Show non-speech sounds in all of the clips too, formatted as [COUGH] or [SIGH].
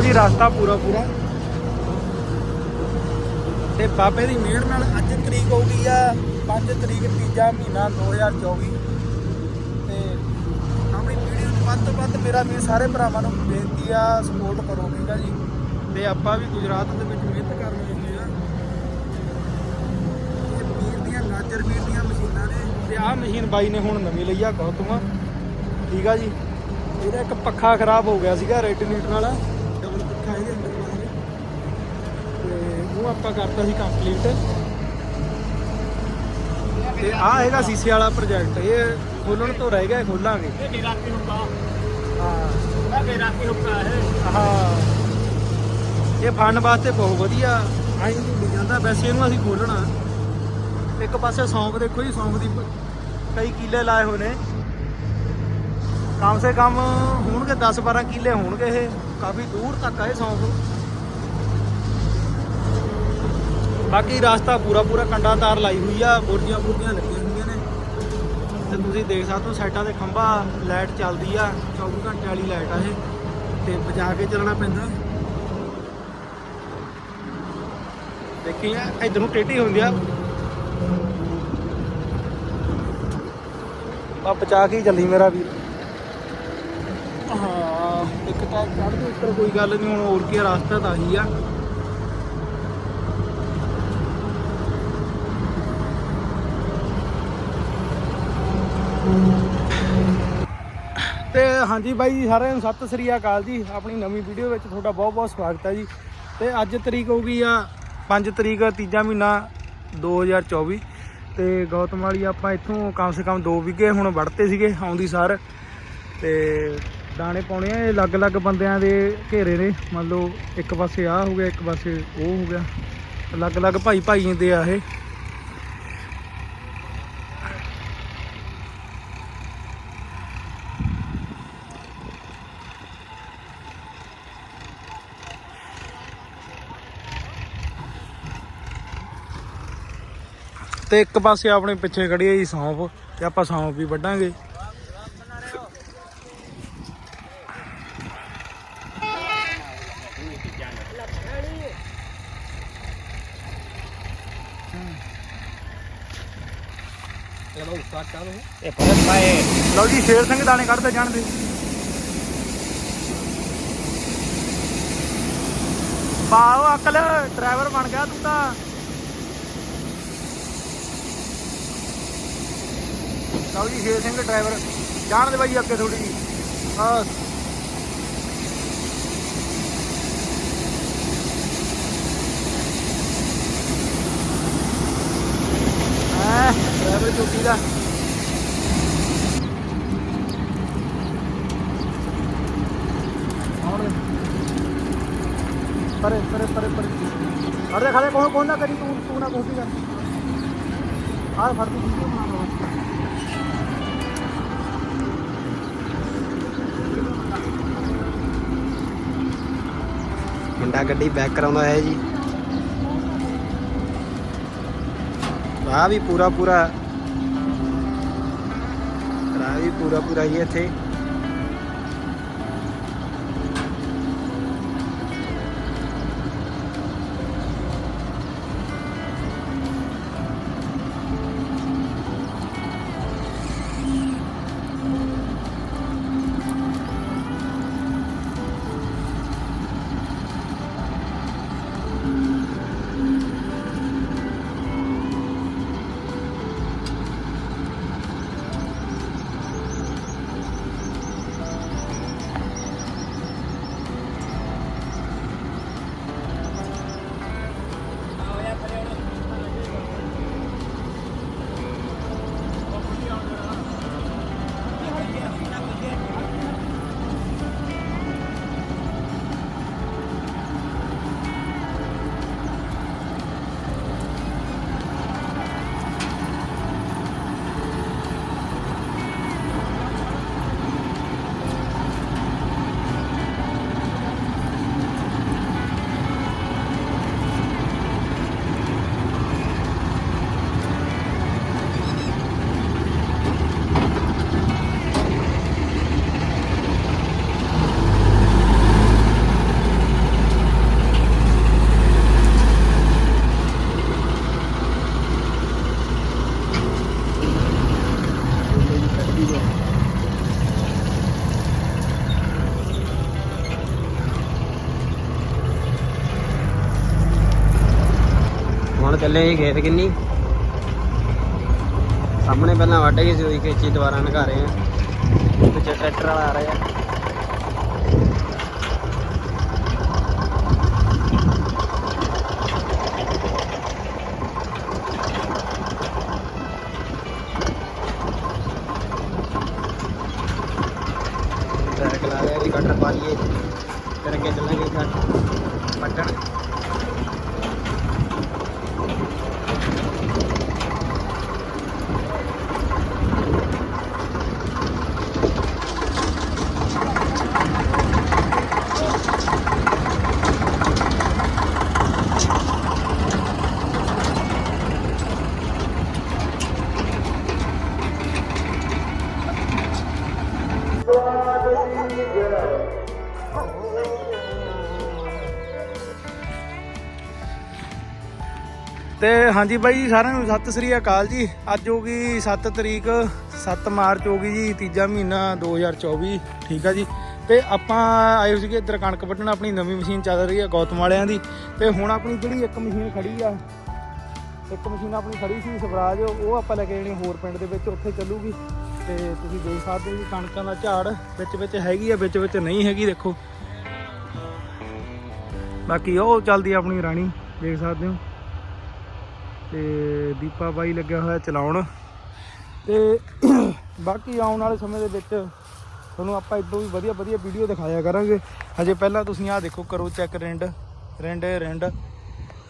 ਲਓ ਜੀ, ਰਸਤਾ ਪੂਰਾ ਪੂਰਾ। ਤੇ ਬਾਬੇ ਦੀ ਮਿਹਰ ਨਾਲ ਅੱਜ ਤਰੀਕ ਹੋ ਗਈ ਆ 5 ਤਰੀਕ ਤੀਜਾ ਮਹੀਨਾ 2024 ਤੇ ਆਪਣੀ ਵੀਡੀਓ ਨੂੰ ਵੱਧ ਤੋਂ ਵੱਧ ਮੇਰਾ ਵੀ ਸਾਰੇ ਭਰਾਵਾਂ ਨੂੰ ਬੇਨਤੀ ਆ ਸਪੋਰਟ ਕਰੋ ਠੀਕ ਆ ਜੀ। ਤੇ ਆਪਾਂ ਵੀ ਗੁਜਰਾਤ ਦੇ ਵਿੱਚ ਮਿਹਨਤ ਕਰ ਰਹੇ ਆ। ਇਹ ਵੀਰ ਦੀਆਂ ਨਾਜਰ ਵੀਰ ਦੀਆਂ ਮਸ਼ੀਨਾਂ ਨੇ। ਤੇ ਆਹ ਮਸ਼ੀਨ ਬਾਈ ਨੇ ਹੁਣ ਨਵੀਂ ਲਈ ਆ, ਗੌਤਮ। ਠੀਕ ਆ ਜੀ। ਇਹਦਾ ਇੱਕ ਪੱਖਾ ਖਰਾਬ ਹੋ ਗਿਆ ਸੀਗਾ ਰੈਟੀਨੇਟਰ ਨਾਲ ਡਬਲ ਪੱਖਾ ਇਹਦੇ ਅੰਦਰ ਬਾਹਰ ਤੇ ਉਹ ਆਪਾਂ ਕਰਤਾ ਸੀ ਕੰਪਲੀਟ ਤੇ ਆ ਹੈਗਾ ਸੀਸੇ ਵਾਲਾ ਪ੍ਰੋਜੈਕਟ ਇਹ ਖੋਲਣ ਤੋਂ ਰਹਿ ਗਿਆ ਖੋਲਾਂਗੇ। ਇਹ ਨਿਰਾਤੀ ਹੁੰਦਾ ਹਾਂ। ਇਹ ਨਿਰਾਤੀ ਹੁੰਦਾ ਹੈ ਹਾਂ। ਇਹ ਫੰਡ ਵਾਸਤੇ ਬਹੁਤ ਵਧੀਆ। ਆਈ ਢੁੱਡੀ ਜਾਂਦਾ ਵੈਸੇ ਇਹਨੂੰ ਅਸੀਂ ਖੋਲਣਾ। ਇੱਕ ਪਾਸੇ ਸੌਂਫ ਦੇਖੋ ਜੀ ਸੌਂਫ ਦੀ ਕਈ ਕੀਲੇ ਲਾਏ ਹੋਏ ਨੇ। ਕਮ ਸੇ ਕਮ ਹੋਣਗੇ 10 12 ਕੀਲੇ ਹੋਣਗੇ ਇਹ। ਕਾਫੀ ਦੂਰ ਤੱਕ ਆ ਇਹ ਸੌਂਫ। ਬਾਕੀ ਰਸਤਾ ਪੂਰਾ ਪੂਰਾ ਕੰਡਾ ਤਾਰ ਲਾਈ ਹੋਈ ਆ ਬੋਰੀਆਂ ਬੁਰਜੀਆਂ ਲੱਗੀਆਂ ਹੋਈਆਂ ਨੇ। ਤੇ ਤੁਸੀਂ ਦੇਖ ਸਕਦੇ ਹੋ ਸਾਈਡਾਂ ਤੇ ਖੰਭਾ, ਲਾਈਟ ਚੱਲਦੀ ਆ 24 ਘੰਟੇ ਵਾਲੀ ਲਾਈਟ ਆ ਇਹ। ਤੇ ਬਚਾ ਕੇ ਚੱਲਣਾ ਪੈਂਦਾ। ਦੇਖੀ ਆ, ਇਧਰ ਨੂੰ ਟੇਢੀ ਹੁੰਦੀ ਆ। ਆ ਬਚਾ ਕੇ ਹੀ ਚੱਲੀ ਮੇਰਾ ਵੀਰ। ਹਾਂ, ਇੱਕ ਤਾਂ ਚੜ੍ਹ ਦੇ ਉੱਪਰ ਕੋਈ ਗੱਲ ਨਹੀਂ ਹੁਣ ਹੋਰ ਕੀ ਰਸਤਾ ਤਾਂ ਹੀ ਆ। ਤੇ ਹਾਂਜੀ ਬਾਈ ਜੀ, ਸਾਰਿਆਂ ਨੂੰ ਸਤਿ ਸ੍ਰੀ ਅਕਾਲ ਜੀ। ਆਪਣੀ ਨਵੀਂ ਵੀਡੀਓ ਵਿੱਚ ਤੁਹਾਡਾ ਬਹੁਤ ਬਹੁਤ ਸਵਾਗਤ ਹੈ ਜੀ। ਤੇ ਅੱਜ ਤਰੀਕ ਹੋ ਗਈ ਆ 5 ਤਰੀਕ, ਤੀਜਾ ਮਹੀਨਾ 2024 ਤੇ ਗੌਤਮ ਵਾਲੀ ਆਪਾਂ ਇੱਥੋਂ ਕਮ ਸੇ ਕਮ 2 ਵਿਗੇ ਹੁਣ ਵੜਤੇ ਸੀਗੇ, ਆਉਂਦੀ ਸਾਰ। ਤੇ ਦਾਣੇ ਪਾਉਣੇ ਆ, ਇਹ ਅਲੱਗ-ਅਲੱਗ ਬੰਦਿਆਂ ਦੇ ਘੇਰੇ ਨੇ। ਮੰਨ ਲਓ ਇੱਕ ਪਾਸੇ ਆ ਹੋ ਗਿਆ, ਇੱਕ ਪਾਸੇ ਉਹ ਹੋ ਗਿਆ। ਅਲੱਗ-ਅਲੱਗ ਭਾਈ ਭਾਈ ਦੇ ਆ ਇਹ। ਤੇ ਇੱਕ ਪਾਸੇ ਆਪਣੇ ਪਿੱਛੇ ਖੜੀ ਹੈ ਜੀ ਸੌਂਪ ਤੇ ਆਪਾਂ ਸੌਂਪ ਵੀ ਵੱਢਾਂਗੇ। ਇਹ ਫ਼ਰਕ ਪਾਏ ਲਓ ਜੀ, ਸ਼ੇਰ ਸਿੰਘ ਦਾਣੇ ਕੱਢਦੇ ਜਾਣਦੇ ਪਾਓ ਅਕਲ, ਡਰਾਈਵਰ ਬਣ ਗਿਆ ਤੂੰ ਤਾਂ। ਲਓ ਜੀ, ਸ਼ੇਰ ਸਿੰਘ ਡਰਾਈਵਰ ਜਾਣ ਦੇ ਬਾਈ ਅੱਗੇ ਥੋੜੀ ਜੀ ਦਾ? ਪਰੇ ਕੋਣ ਕੋਣ ਨਾ ਕਰੀ, ਤੂੰ ਤੂੰ ਨਾ ਕੋਈ ਕਰ। ਆ ਫੜ ਵੀਡੀਓ ਬਣਾ ਲਓ। ਮੁੰਡਾ ਗੱਡੀ ਬੈਕ ਕਰਾਉਂਦਾ ਹੈ ਜੀ। ਰਾਹ ਵੀ ਪੂਰਾ ਪੂਰਾ ਰਾਹ ਵੀ ਪੂਰਾ ਪੂਰਾ ਹੀ ਇੱਥੇ। ਹੁਣ ਚੱਲੇ ਜੀ ਖੇਤ ਕਿੰਨੀ? ਸਾਹਮਣੇ ਪਹਿਲਾਂ ਵੱਢ ਗਈ ਸੀ ਉਹੀ ਖੇਚੀ ਦੁਬਾਰਾ ਨਗਾ ਰਹੇ ਆ। ਪਿੱਛੇ ਟਰੈਕਟਰ ਵਾਲਾ ਆ ਰਿਹਾ। ਟਰੈਕ ਲਾ ਰਿਹਾ ਜੀ ਕਟਰ ਪਾ ਲਈਏ। ਫਿਰ ਅੱਗੇ ਚੱਲਾਂਗੇ ਕੱਟ ਪੱਟਣ ਤੇ ਹਾਂਜੀ ਬਾਈ ਜੀ ਸਾਰਿਆਂ ਨੂੰ ਸਤਿ ਸ੍ਰੀ ਅਕਾਲ ਜੀ। ਅੱਜ ਹੋ ਗਈ 7 ਤਰੀਕ 7 ਮਾਰਚ ਹੋ ਗਈ ਜੀ, ਤੀਜਾ ਮਹੀਨਾ 2024 ਠੀਕ ਆ ਜੀ। ਤੇ ਆਪਾਂ ਆਏ ਸੀਗੇ ਇੱਧਰ ਕਣਕ ਵੱਢਣ, ਆਪਣੀ ਨਵੀਂ ਮਸ਼ੀਨ ਚੱਲ ਰਹੀ ਆ ਗੌਤਮ ਵਾਲਿਆਂ ਦੀ। ਤੇ ਹੁਣ ਆਪਣੀ ਜਿਹੜੀ ਇੱਕ ਮਸ਼ੀਨ ਖੜੀ ਆ, ਇੱਕ ਮਸ਼ੀਨ ਆਪਣੀ ਖੜੀ ਸੀ ਸਵਰਾਜ, ਉਹ ਆਪਾਂ ਲੈ ਕੇ ਜਾਣੀ ਹੋਰ ਪਿੰਡ ਦੇ ਵਿੱਚ, ਉੱਥੇ ਚੱਲੂਗੀ। ਤੇ ਤੁਸੀਂ ਦੇਖ ਸਕਦੇ ਹੋ ਜੀ ਕਣਕਾਂ ਦਾ ਝਾੜ, ਵਿੱਚ ਵਿੱਚ ਹੈਗੀ ਆ, ਵਿੱਚ ਵਿੱਚ ਨਹੀਂ ਹੈਗੀ, ਦੇਖੋ। ਬਾਕੀ ਉਹ ਚੱਲਦੀ ਆਪਣੀ ਰਾਣੀ, ਦੇਖ ਸਕਦੇ ਹੋ। ਤੇ ਦੀਪਾ ਬਾਈ ਲੱਗਿਆ ਹੋਇਆ ਚਲਾਉਣ। ਤੇ [CLEARS THROAT] ਬਾਕੀ ਆਉਣ ਵਾਲੇ ਸਮੇਂ ਦੇ ਵਿੱਚ ਤੁਹਾਨੂੰ ਆਪਾਂ ਇਦੋਂ ਵੀ ਵਧੀਆ ਵਧੀਆ ਵੀਡੀਓ ਦਿਖਾਇਆ ਕਰਾਂਗੇ। ਹਜੇ ਪਹਿਲਾਂ ਤੁਸੀਂ ਆਹ ਦੇਖੋ, ਕਰੋ ਚੈੱਕ ਰਿੰਡ ਰਿੰਡ ਰਿੰਡ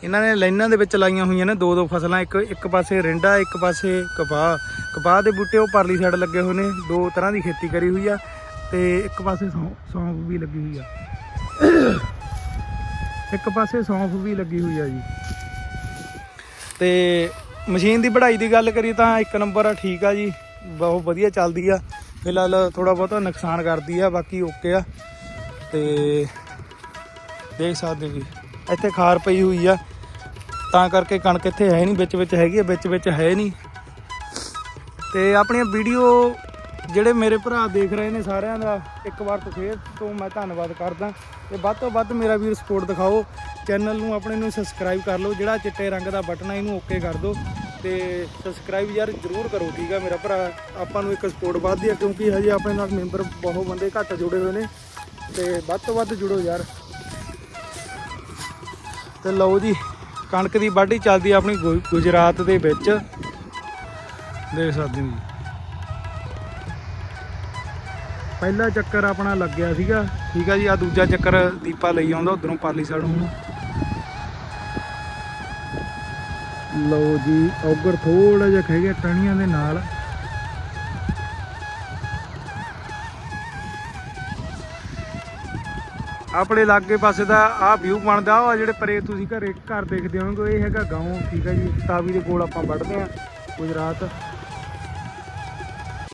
ਇਹਨਾਂ ਨੇ ਲਾਈਨਾਂ ਦੇ ਵਿੱਚ ਲਾਈਆਂ ਹੋਈਆਂ ਨੇ ਦੋ ਦੋ ਫਸਲਾਂ, ਇੱਕ ਇੱਕ ਪਾਸੇ ਰਿੰਡਾ, ਇੱਕ ਪਾਸੇ ਕਪਾਹ। ਕਪਾਹ ਦੇ ਬੂਟੇ ਉਹ ਪਰਲੀ ਸਾਈਡ ਲੱਗੇ ਹੋਏ ਨੇ, ਦੋ ਤਰ੍ਹਾਂ ਦੀ ਖੇਤੀ ਕਰੀ ਹੋਈ ਆ ਤੇ ਇੱਕ ਪਾਸੇ ਸੌਂ- ਸੌਂਫ ਵੀ ਲੱਗੀ ਹੋਈ ਆ। ਇੱਕ ਪਾਸੇ ਸੌਂਫ ਵੀ ਲੱਗੀ ਹੋਈ ਆ ਜੀ। ਤੇ ਮਸ਼ੀਨ ਦੀ ਵਢਾਈ ਦੀ ਗੱਲ ਕਰੀ ਤਾਂ ਇੱਕ ਨੰਬਰ ਆ ਠੀਕ ਆ ਜੀ, ਬਹੁਤ ਵਧੀਆ ਚੱਲਦੀ ਆ। ਫਿਲਹਾਲ ਥੋੜਾ ਬਹੁਤਾ ਨੁਕਸਾਨ ਕਰਦੀ ਆ, ਬਾਕੀ ਓਕੇ ਆ। ਤੇ ਦੇਖ ਸਕਦੇ ਹੋ ਜੀ, ਇੱਥੇ ਖਾਰ ਪਈ ਹੋਈ ਆ। ਤਾਂ ਕਰਕੇ ਕਣਕ ਇੱਥੇ ਹੈ ਨਹੀਂ, ਵਿੱਚ ਵਿੱਚ ਹੈਗੀ ਆ, ਵਿੱਚ ਵਿੱਚ ਹੈ ਨਹੀਂ। ਤੇ ਆਪਣੀਆਂ ਵੀਡੀਓ ਜਿਹੜੇ ਮੇਰੇ ਭਰਾ ਦੇਖ ਰਹੇ ਨੇ ਸਾਰਿਆਂ ਦਾ, ਇੱਕ ਵਾਰ ਤੋਂ ਫੇਰ ਤੋਂ ਮੈਂ ਧੰਨਵਾਦ ਕਰਦਾ। ਤੇ ਵੱਧ ਤੋਂ ਵੱਧ ਮੇਰਾ ਵੀਰ ਸਪੋਰਟ ਦਿਖਾਓ ਚੈਨਲ ਨੂੰ ਆਪਣੇ ਨੂੰ ਸਬਸਕ੍ਰਾਈਬ ਕਰ ਲਓ, ਜਿਹੜਾ ਚਿੱਟੇ ਰੰਗ ਦਾ ਬਟਨ ਹੈ ਇਹਨੂੰ ਓਕੇ ਕਰ ਦਿਓ। ਤੇ ਸਬਸਕ੍ਰਾਈਬ ਯਾਰ ਜਰੂਰ ਕਰੋ, ਠੀਕ ਆ ਮੇਰਾ ਭਰਾ? ਆਪਾਂ ਨੂੰ ਇੱਕ ਸਪੋਰਟ ਵੱਧਦੀ ਆ, ਕਿਉਂਕਿ ਹਜੇ ਆਪਣੇ ਨਾਲ ਮੈਂਬਰ ਬਹੁਤ ਬੰਦੇ ਘੱਟ ਜੁੜੇ ਹੋਏ ਨੇ। ਤੇ ਵੱਧ ਤੋਂ ਵੱਧ ਜੁੜੋ ਯਾਰ। ਤੇ ਲਓ ਜੀ, ਕਣਕ ਦੀ ਵਾਢੀ ਚੱਲਦੀ ਆਪਣੀ ਗੁ- ਗੁਜਰਾਤ ਦੇ ਵਿੱਚ। ਦੇਖ ਸਕਦੇ ਹੋ ਜੀ। ਪਹਿਲਾ ਚੱਕਰ ਆਪਣਾ ਲੱਗਿਆ ਸੀਗਾ। ਠੀਕ ਆ ਜੀ ਆ ਦੂਜਾ ਚੱਕਰ ਦੀਪਾ ਲਈ ਆਉਂਦਾ ਉਧਰੋਂ ਪਾਲੀ ਸਾਈਡ ਨੂੰ। ਲਓ ਜੀ, ਔਗਰ ਥੋੜਾ ਜਿਹਾ ਖਹਿ ਗਿਆ ਟਣੀਆਂ ਦੇ ਨਾਲ। ਆਪਣੇ ਲਾਗੇ ਪਾਸੇ ਦਾ ਆਹ ਵਿਊ ਬਣਦਾ ਉਹ ਜਿਹੜੇ ਪਰੇ ਤੁਸੀਂ ਘਰੇ ਘਰ ਦੇਖਦੇ ਹੋਵੋਗੇ, ਇਹ ਹੈਗਾ ਗਾਉਂ। ਠੀਕ ਹੈ ਜੀ ਤਾਵੀ ਦੇ ਕੋਲ ਆਪਾਂ ਵੱਢਦੇ ਆ ਗੁਜਰਾਤ।